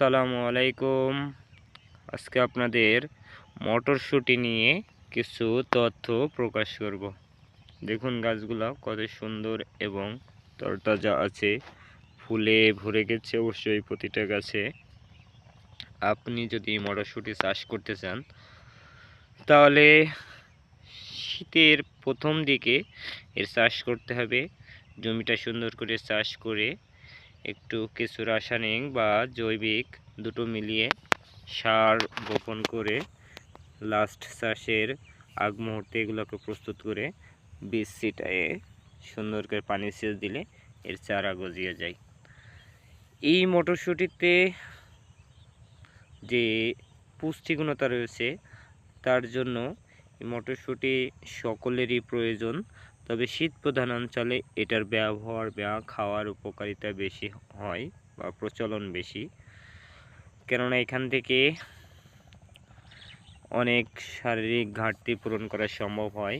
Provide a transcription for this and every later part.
আসসালামু আলাইকুম। আজকে আপনাদের মটরশুঁটি নিয়ে কিছু তথ্য প্রকাশ করব। দেখুন গাছগুলো কত সুন্দর এবং তরতাজা আছে। ফুলে ভরে গেছে অবশ্যই প্রতিটা গাছে। আপনি যদি মটরশুঁটি চাষ করতে চান, তাহলে শীতের প্রথম দিকে এর চাষ করতে হবে। জমিটা সুন্দর করে চাষ করে একটু কিছু রাসায়নিক বা জৈবিক দুটো মিলিয়ে সার বপন করে লাস্ট চাষের আগ মুহূর্তে এগুলোকে প্রস্তুত করে বীজ ছিটায়ে সুন্দর করে পানি সেচ দিলে এর চারা গজিয়ে যায়। এই মটরশুঁটিতে যে পুষ্টিগুণতা রয়েছে, তার জন্য মটরশুঁটি সকলেরই প্রয়োজন। তবে শীত প্রধান অঞ্চলে এটার ব্যবহার বা খাওয়ার উপকারিতা বেশি হয় বা প্রচলন বেশি। কেননা এখান থেকে অনেক শারীরিক ঘাটতি পূরণ করা সম্ভব হয়।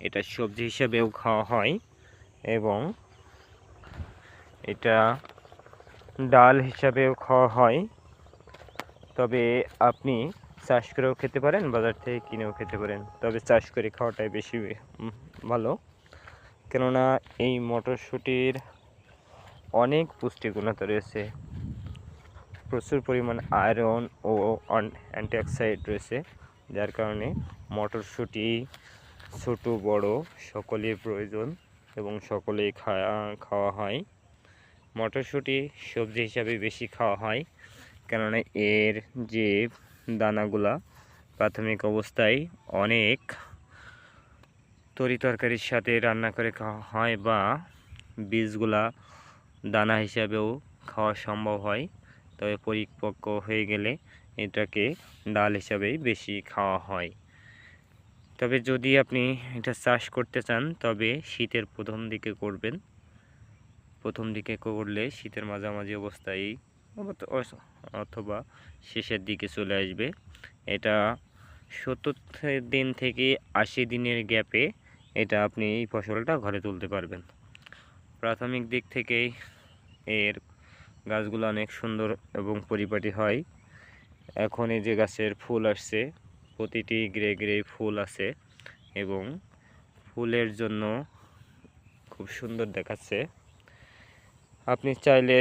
এটা সবজি হিসাবেও খাওয়া হয় এবং এটা ডাল হিসাবেও খাওয়া হয়। তবে আপনি চাষ করেও খেতে পারেন, বাজার থেকে কিনেও খেতে পারেন। তবে চাষ করে খাওয়াটাই বেশি ভালো। কেননা এই মটরশুঁটির অনেক পুষ্টিগুণতা রয়েছে। প্রচুর পরিমাণ আয়রন ও অ্যান্টিঅক্সাইড রয়েছে, যার কারণে মটরশুঁটি ছোট, বড় সকলের প্রয়োজন এবং সকলেই খাওয়া খাওয়া হয়। মটরশুঁটি সবজি হিসাবে বেশি খাওয়া হয়, কেননা এর যে দানাগুলা প্রাথমিক অবস্থায় অনেক তরি তরকারির সাথে রান্না করে খাওয়া হয় বা বীজগুলা দানা হিসাবেও খাওয়া সম্ভব হয়। তবে পরিপক্ক হয়ে গেলে এটাকে ডাল হিসাবেই বেশি খাওয়া হয়। তবে যদি আপনি এটা চাষ করতে চান, তবে শীতের প্রথম দিকে করবেন। প্রথম দিকে করলে শীতের মাঝামাঝি অবস্থায় অথবা শেষের দিকে চলে আসবে। এটা সত্তর দিন থেকে আশি দিনের গ্যাপে এটা আপনি এই ফসলটা ঘরে তুলতে পারবেন। প্রাথমিক দিক থেকেই এর গাছগুলো অনেক সুন্দর এবং পরিপাটি হয়। এখন এই যে গাছের ফুল আসছে, প্রতিটি গ্রে গ্রে ফুল আছে এবং ফুলের জন্য খুব সুন্দর দেখাচ্ছে। আপনি চাইলে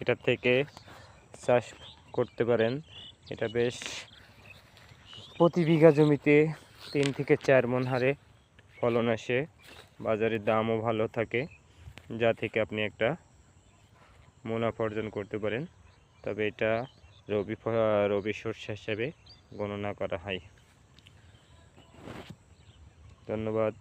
এটা থেকে চাষ করতে পারেন। এটা বেশ প্রতি বিঘা জমিতে তিন থেকে চার মন হারে ফলন আসে, বাজারের দামও ভালো থাকে, যা থেকে আপনি একটা মুনাফা অর্জন করতে পারেন। তবে এটা রবি রবি শস্য হিসাবে গণনা করা হয়। ধন্যবাদ।